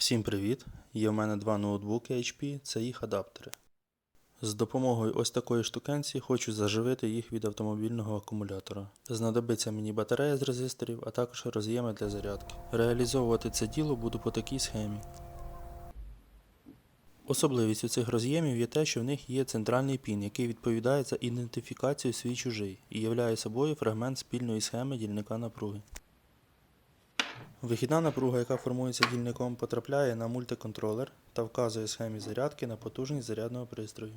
Всім привіт! Є в мене два ноутбуки HP, це їх адаптери. З допомогою ось такої штукенці хочу заживити їх від автомобільного акумулятора. Знадобиться мені батарея з резисторів, а також роз'єми для зарядки. Реалізовувати це діло буду по такій схемі. Особливістю цих роз'ємів є те, що в них є центральний пін, який відповідає за ідентифікацію свій чужий і являє собою фрагмент спільної схеми дільника напруги. Вихідна напруга, яка формується дільником, потрапляє на мультиконтролер та вказує схемі зарядки на потужність зарядного пристрою.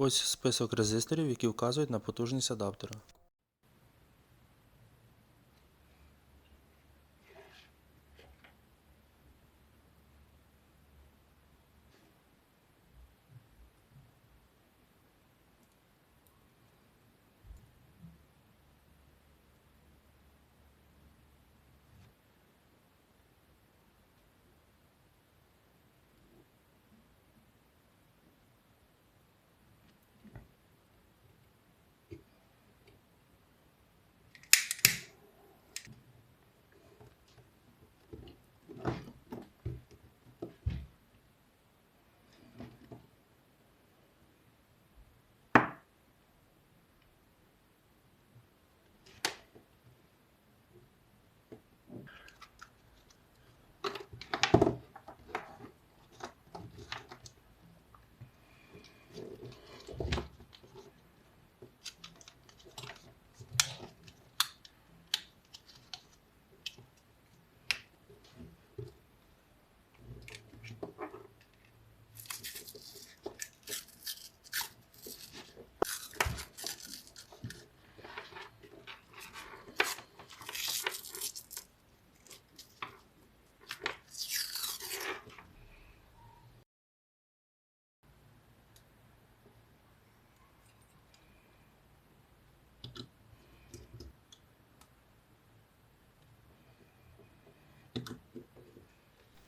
Ось список резисторів, які вказують на потужність адаптера.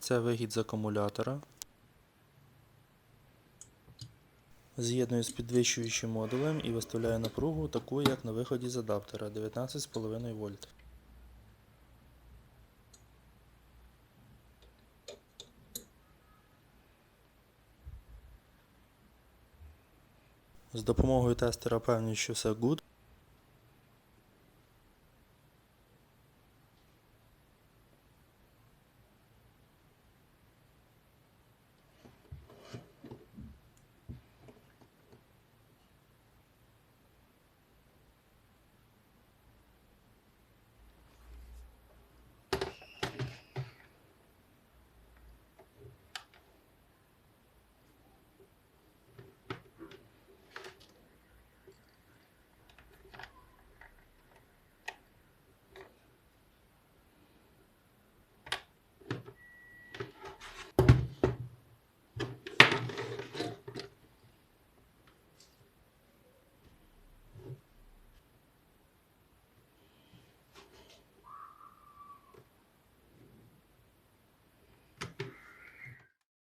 Це вихід з акумулятора. З'єдную з підвищуючим модулем і виставляю напругу таку, як на виході з адаптера 19,5 вольт. З допомогою тестера певні, що все good.